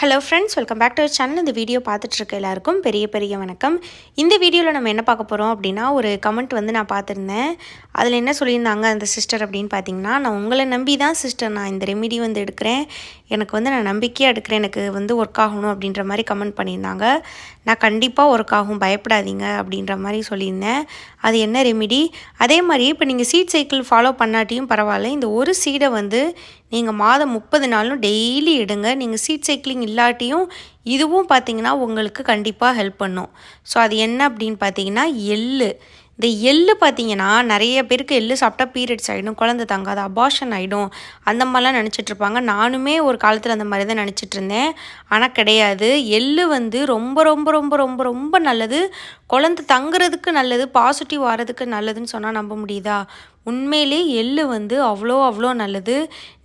Hello friends welcome back to channel இந்த video பார்த்துட்ருக்க எல்லாருக்கும் பெரிய பெரிய வணக்கம். இந்த வீடியோவில் நம்ம என்ன பார்க்க போகிறோம் அப்படின்னா ஒரு கமெண்ட் வந்து நான் பார்த்துருந்தேன். அதில் என்ன சொல்லியிருந்தாங்க அந்த சிஸ்டர் அப்படின்னு பார்த்தீங்கன்னா நான் உங்களை நம்பி தான் சிஸ்டர் நான் இந்த ரெமிடி வந்து எடுக்கிறேன். எனக்கு வந்து நான் நம்பிக்கையாக எடுக்கிறேன் எனக்கு வந்து ஒர்க் ஆகணும் அப்படின்ற மாதிரி கமெண்ட் பண்ணியிருந்தாங்க. நான் கண்டிப்பாக ஒர்க் ஆகும் பயப்படாதீங்க அப்படின்ற மாதிரி சொல்லியிருந்தேன். அது என்ன ரெமிடி அதே மாதிரி இப்போ நீங்கள் சீட் சைக்கிள் ஃபாலோ பண்ணாட்டியும் பரவாயில்ல. இந்த ஒரு சீடை வந்து நீங்கள் மாதம் முப்பது நாளும் டெய்லி எடுங்க. நீங்கள் சீட் சைக்கிளிங் இல்லாட்டியும் இதுவும் பார்த்தீங்கன்னா உங்களுக்கு கண்டிப்பாக ஹெல்ப் பண்ணும். ஸோ அது என்ன அப்படின்னு பார்த்தீங்கன்னா எள்ளு. இந்த எள்ளு பார்த்தீங்கன்னா நிறைய பேருக்கு எள்ளு சாப்பிட்டா பீரியட்ஸ் ஆகிடும் குழந்த தங்காது அபார்ஷன் ஆகிடும் அந்த மாதிரிலாம் நினச்சிட்டு இருப்பாங்க. நானுமே ஒரு காலத்தில் அந்த மாதிரி தான் நினச்சிட்டு இருந்தேன். ஆனால் கிடையாது. எள்ளு வந்து ரொம்ப ரொம்ப ரொம்ப ரொம்ப ரொம்ப நல்லது. குழந்த தங்குறதுக்கு நல்லது பாசிட்டிவ் ஆகிறதுக்கு நல்லதுன்னு சொன்னால் நம்ப முடியுதா? உண்மையிலே எள்ளு வந்து அவ்வளோ அவ்வளோ நல்லது.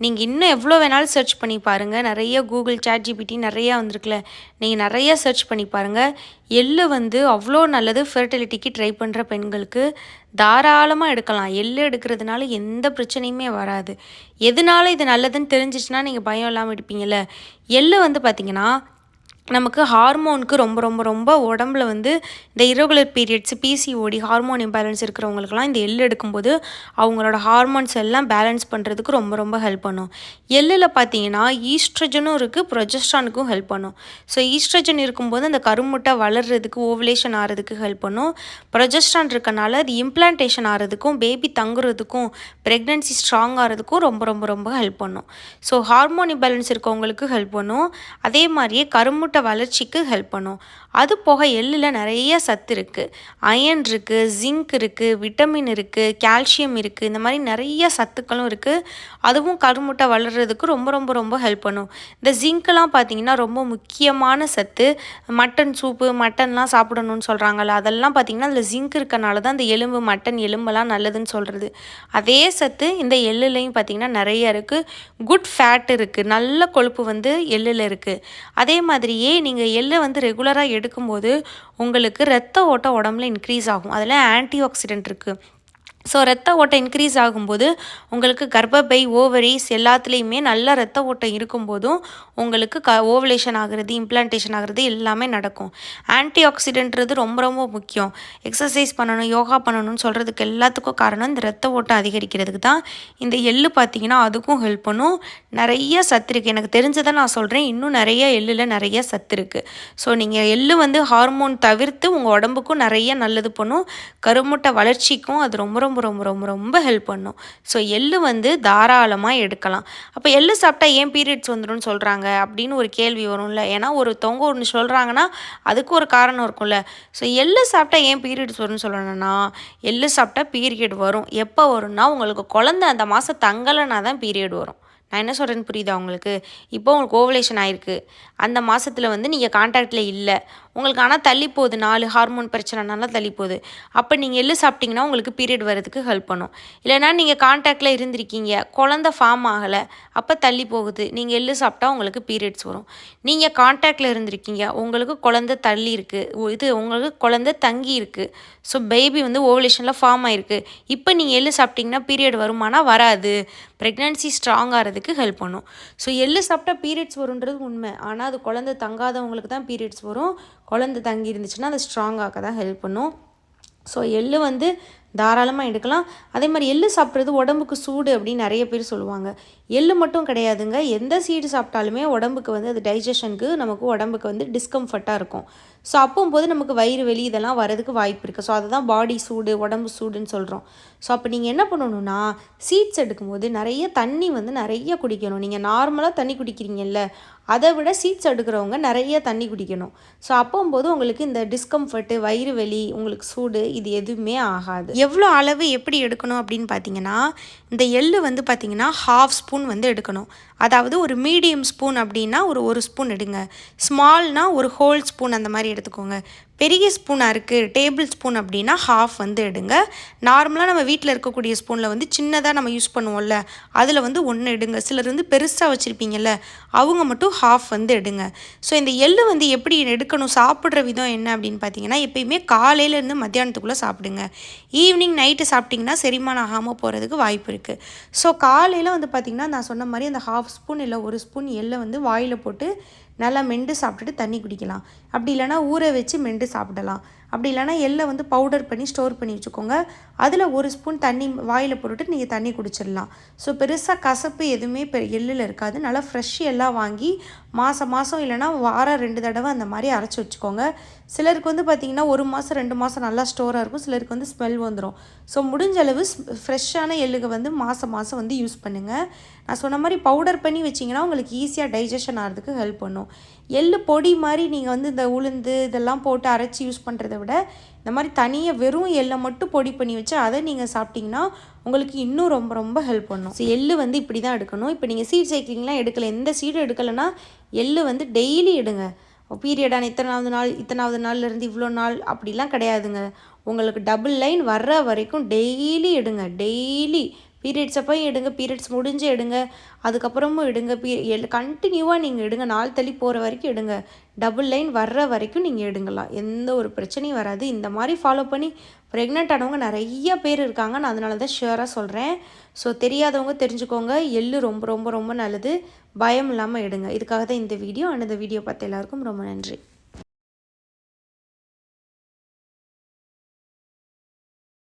நீங்கள் இன்னும் எவ்வளோ வேணாலும் சர்ச் பண்ணி பாருங்கள் நிறைய கூகுள் சேட் ஜிபிடி நிறையா வந்திருக்குல்ல நீங்கள் நிறைய சர்ச் பண்ணி பாருங்கள் எள்ளு வந்து அவ்வளோ நல்லது. ஃபெர்டிலிட்டிக்கு ட்ரை பண்ணுற பெண்களுக்கு தாராளமாக எடுக்கலாம். எள்ளு எடுக்கிறதுனால எந்த பிரச்சனையுமே வராது. எதனால இது நல்லதுன்னு தெரிஞ்சிச்சுன்னா நீங்கள் பயம் இல்லாமல் எடுப்பீங்கள்ல எள்ளு வந்து பார்த்திங்கன்னா நமக்கு ஹார்மோனுக்கு ரொம்ப ரொம்ப ரொம்ப உடம்புல வந்து இந்த irregular periods PCOD hormone imbalance இருக்கிறவங்களுக்குலாம் இந்த எள் எடுக்கும்போது அவங்களோட ஹார்மோன்ஸ் எல்லாம் பேலன்ஸ் பண்ணுறதுக்கு ரொம்ப ரொம்ப ஹெல்ப் பண்ணும். எள்ளில் பார்த்தீங்கன்னா ஈஸ்ட்ரஜனும் இருக்குது ப்ரொஜஸ்ட்ரானுக்கும் ஹெல்ப் பண்ணும். ஸோ ஈஸ்ட்ரஜன் இருக்கும்போது அந்த கருமுட்டை வளர்கிறதுக்கு ஓவலேஷன் ஆகிறதுக்கு ஹெல்ப் பண்ணும். ப்ரொஜஸ்ட்ரான் இருக்கனால அது இம்ப்ளான்டேஷன் ஆகிறதுக்கும் பேபி தங்குறதுக்கும் ப்ரெக்னென்சி ஸ்ட்ராங் ஆகிறதுக்கும் ரொம்ப ரொம்ப ரொம்ப ஹெல்ப் பண்ணும். ஸோ ஹார்மோன் இம்பேலன்ஸ் இருக்கவங்களுக்கு ஹெல்ப் பண்ணும். அதே மாதிரியே கருமுட்டை முட்டை வளர்ச்சிக்கு ஹெல்ப் பண்ணும். அது போக எள்ளில் நிறைய சத்து இருக்குது அயன் இருக்குது ஜிங்க் இருக்குது விட்டமின் இருக்குது கால்சியம் இருக்குது இந்த மாதிரி நிறைய சத்துக்களும் இருக்குது அதுவும் கருமுட்டை வளர்கிறதுக்கு ரொம்ப ரொம்ப ரொம்ப ஹெல்ப் பண்ணும். இந்த ஜிங்க்லாம் பார்த்திங்கன்னா ரொம்ப முக்கியமான சத்து. மட்டன் சூப்பு மட்டன்லாம் சாப்பிடணும்னு சொல்கிறாங்கல்ல அதெல்லாம் பார்த்திங்கன்னா அதில் ஜிங்க் இருக்கனால தான் இந்த எலும்பு மட்டன் எலும்பெல்லாம் நல்லதுன்னு சொல்கிறது அதே சத்து இந்த எள்ளுலையும் பார்த்திங்கன்னா நிறைய இருக்குது குட் ஃபேட் இருக்குது நல்ல கொழுப்பு வந்து எள்ளில் இருக்குது அதே மாதிரி அப்படியே நீங்கள் எள்ளை வந்து ரெகுலராக எடுக்கும்போது உங்களுக்கு ரத்த ஓட்டம் உடம்புல இன்க்ரீஸ் ஆகும். அதில் ஆன்டி ஆக்சிடென்ட் இருக்குது ஸோ ரத்த ஓட்டம் இன்க்ரீஸ் ஆகும்போது உங்களுக்கு கர்ப்பப்பை ஓவரிஸ் எல்லாத்துலேயுமே நல்ல ரத்த ஓட்டம் இருக்கும்போதும் உங்களுக்கு க ஓவலேஷன் ஆகிறது இம்ப்ளான்டேஷன் ஆகிறது எல்லாமே நடக்கும். ஆன்டி ஆக்சிடென்ட்றது ரொம்ப ரொம்ப முக்கியம். எக்ஸசைஸ் பண்ணணும் யோகா பண்ணணும்னு சொல்கிறதுக்கு எல்லாத்துக்கும் காரணம் இந்த ரத்த ஓட்டம் அதிகரிக்கிறதுக்கு தான். இந்த எள்ளு பார்த்தீங்கன்னா அதுக்கும் ஹெல்ப் பண்ணும். நிறைய சத்து இருக்குது எனக்கு தெரிஞ்சதை நான் சொல்கிறேன் இன்னும் நிறைய எள்ளில் நிறைய சத்து இருக்குது ஸோ நீங்கள் எள்ளு வந்து ஹார்மோன் தவிர்த்து உங்கள் உடம்புக்கும் நிறைய நல்லது பண்ணும். கருமுட்டை வளர்ச்சிக்கும் அது ரொம்ப ரொம்ப ரொம்ப ரொம்ப ரொம்ப ரொம்ப ஹெல்ப் பண்ணும். ஸோ எள்ளு வந்து தாராளமாக எடுக்கலாம். அப்போ எள்ளு சாப்பிட்டா ஏன் பீரியட்ஸ் வந்துடும் சொல்கிறாங்க அப்படின்னு ஒரு கேள்வி வரும்ல. ஏன்னா ஒருத்தவங்க ஒன்று சொல்கிறாங்கன்னா அதுக்கு ஒரு காரணம் இருக்கும்ல. ஸோ எள்ளு சாப்பிட்டா ஏன் பீரியட்ஸ் வரும்னு சொல்லணும்னா எள்ளு சாப்பிட்டா பீரியட் வரும். எப்போ வரும்னா உங்களுக்கு குழந்த அந்த மாதம் தங்கலைனா தான் பீரியட் வரும். நான் என்ன சொல்கிறேன்னு புரியுதா உங்களுக்கு? இப்போ உங்களுக்கு ஓவலேஷன் ஆயிருக்கு. அந்த மாதத்தில் வந்து நீங்கள் கான்டாக்டில் இல்லை. உங்களுக்கு ஆனால் தள்ளி போகுது நாலு ஹார்மோன் பிரச்சனைனால தள்ளி போகுது. அப்போ நீங்கள் எள்ளு சாப்பிட்டிங்கன்னா உங்களுக்கு பீரியட் வரதுக்கு ஹெல்ப் பண்ணும். இல்லைனா நீங்கள் கான்டாக்டில் இருந்திருக்கீங்க குழந்த ஃபார்ம் ஆகலை அப்போ தள்ளி போகுது. நீங்கள் எள்ளு சாப்பிட்டா உங்களுக்கு பீரியட்ஸ் வரும். நீங்கள் கான்டாக்டில் இருந்திருக்கீங்க உங்களுக்கு குழந்த தள்ளி இருக்குது இது உங்களுக்கு குழந்த தங்கி இருக்குது ஸோ பேபி வந்து ஓவலேஷனில் ஃபார்ம் ஆகிருக்கு இப்போ நீங்கள் எள்ளு சாப்பிட்டிங்கன்னா பீரியட் வருமானா வராது. ப்ரெக்னன்சி ஸ்ட்ராங் ஆகிறதுக்கு ஹெல்ப் பண்ணும். ஸோ எள்ளு சாப்பிட்டா பீரியட்ஸ் வருன்றது உண்மை. ஆனால் அது குழந்தை தங்காதவங்களுக்கு தான் பீரியட்ஸ் வரும். குழந்தை தங்கி இருந்துச்சுன்னா அது ஸ்ட்ராங்காக தான் ஹெல்ப் பண்ணும். ஸோ எள்ளு வந்து தாராளமாக எடுக்கலாம். அதே மாதிரி எள்ளு சாப்பிட்றது உடம்புக்கு சூடு அப்படின்னு நிறைய பேர் சொல்லுவாங்க. எள்ளு மட்டும் கிடையாதுங்க. எந்த சீடு சாப்பிட்டாலுமே உடம்புக்கு வந்து அது டைஜஷனுக்கு நமக்கு உடம்புக்கு வந்து டிஸ்கம்ஃபர்ட்டாக இருக்கும். ஸோ அப்போம்போது நமக்கு வயிறு வெளி இதெல்லாம் வரதுக்கு வாய்ப்பு இருக்குது ஸோ அதுதான் பாடி சூடு உடம்பு சூடுன்னு சொல்கிறோம் ஸோ அப்போ நீங்கள் என்ன பண்ணணும்னா சீட்ஸ் எடுக்கும்போது நிறைய தண்ணி வந்து நிறைய குடிக்கணும். நீங்கள் நார்மலாக தண்ணி குடிக்கிறீங்கல்ல அதை விட சீட்ஸ் எடுக்கிறவங்க நிறைய தண்ணி குடிக்கணும். ஸோ அப்போம்போது உங்களுக்கு இந்த டிஸ்கம்ஃபர்ட்டு வயிறு வெளி உங்களுக்கு சூடு இது எதுவுமே ஆகாது. எவ்வளோ அளவு எப்படி எடுக்கணும் அப்படின்னு பார்த்தீங்கன்னா இந்த எள்ளு வந்து பார்த்திங்கன்னா ஹாஃப் ஸ்பூன் வந்து எடுக்கணும். அதாவது ஒரு மீடியம் ஸ்பூன் அப்படின்னா ஒரு ஒரு ஸ்பூன் எடுங்க. ஸ்மால்னால் ஒரு ஹோல் ஸ்பூன் அந்த மாதிரி எடுத்துக்கோங்க. பெரிய ஸ்பூனாக இருக்குது டேபிள் ஸ்பூன் அப்படின்னா ஹாஃப் வந்து எடுங்க. நார்மலாக நம்ம வீட்டில் இருக்கக்கூடிய ஸ்பூனில் வந்து சின்னதாக நம்ம யூஸ் பண்ணுவோம்ல அதில் வந்து ஒன்று எடுங்க. சிலர் வந்து பெருசாக வச்சுருப்பீங்கல்ல அவங்க மட்டும் ஹாஃப் வந்து எடுங்க. ஸோ இந்த எள்ளு வந்து எப்படி எடுக்கணும் சாப்பிட்ற விதம் என்ன அப்படின்னு பார்த்தீங்கன்னா எப்பயுமே காலையிலேருந்து மத்தியானத்துக்குள்ளே சாப்பிடுங்க. ஈவினிங் நைட்டு சாப்பிட்டிங்கன்னா செரிமானம் ஆகாமல் போகிறதுக்கு வாய்ப்பு இருக்குது ஸோ காலையில் வந்து பார்த்திங்கன்னா நான் சொன்ன மாதிரி அந்த ஹாஃப் ஸ்பூன் இல்லை ஒரு ஸ்பூன் எள்ளை வந்து வாயில் போட்டு நல்லா மெண்டு சாப்பிட்டுட்டு தண்ணி குடிக்கலாம். அப்படி இல்லைனா ஊற வச்சு மெண்டு சாப்பிடலாம். அப்படி இல்லைனா எள்ளை வந்து பவுடர் பண்ணி ஸ்டோர் பண்ணி வச்சுக்கோங்க. அதில் ஒரு ஸ்பூன் தண்ணி வாயில் போட்டுட்டு நீங்கள் தண்ணி குடிச்சிடலாம். ஸோ பெருசாக கசப்பு எதுவுமே இப்போ எள்ளில் இருக்காது. நல்லா ஃப்ரெஷ் எல்லாம் வாங்கி மாதம் மாதம் இல்லைனா வாரம் ரெண்டு தடவை அந்த மாதிரி அரைச்சி வச்சுக்கோங்க. சிலருக்கு வந்து பார்த்திங்கன்னா ஒரு மாதம் ரெண்டு மாதம் நல்லா ஸ்டோராக இருக்கும். சிலருக்கு வந்து ஸ்மெல் வந்துடும் ஸோ முடிஞ்ச அளவு ஃப்ரெஷ்ஷான எள்ளுக வந்து மாதம் மாதம் வந்து யூஸ் பண்ணுங்கள் நான் சொன்ன மாதிரி பவுடர் பண்ணி வச்சிங்கன்னா உங்களுக்கு ஈஸியாக டைஜஷன் ஆகிறதுக்கு ஹெல்ப் பண்ணும். எள்ளு பொடி மாதிரி நீங்கள் வந்து இந்த உளுந்து இதெல்லாம் போட்டு அரைச்சி யூஸ் பண்ணுறத விட இந்த மாதிரி தனியாக வெறும் எள்ளை மட்டும் பொடி பண்ணி வச்சு அதை நீங்கள் சாப்பிட்டிங்கன்னா உங்களுக்கு இன்னும் ரொம்ப ரொம்ப ஹெல்ப் பண்ணும். ஸோ எள்ளு வந்து இப்படி தான் எடுக்கணும். இப்போ நீங்கள் சீட் சைக்கிளிங்லாம் எடுக்கலை. எந்த சீடும் எடுக்கலைன்னா எள்ளு வந்து டெய்லி எடுங்க. பீரியடான இத்தனாவது நாள் இத்தனாவது நாள்லேருந்து இவ்வளோ நாள் அப்படிலாம் கிடையாதுங்க. உங்களுக்கு டபுள் லைன் வர்ற வரைக்கும் டெய்லி எடுங்க. டெய்லி பீரியட்ஸ் அப்போ எடுங்க பீரியட்ஸ் முடிஞ்சு எடுங்க அதுக்கப்புறமும் எடுங்க. பீ எல் கண்டினியூவாக நீங்கள் எடுங்க. நாள் தள்ளி போகிற வரைக்கும் எடுங்க. டபுள் லைன் வர்ற வரைக்கும் நீங்கள் எடுங்கலாம். எந்த ஒரு பிரச்சனையும் வராது. இந்த மாதிரி ஃபாலோ பண்ணி ப்ரெக்னென்ட் ஆனவங்க நிறைய பேர் இருக்காங்க. நான் அதனால தான் ஷுவராக சொல்கிறேன் ஸோ தெரியாதவங்க தெரிஞ்சுக்கோங்க. எள்ளு ரொம்ப ரொம்ப ரொம்ப நல்லது. பயம் இல்லாமல் எடுங்க. இதுக்காக தான் இந்த வீடியோ அந்த வீடியோ பார்த்த எல்லாருக்கும் ரொம்ப நன்றி.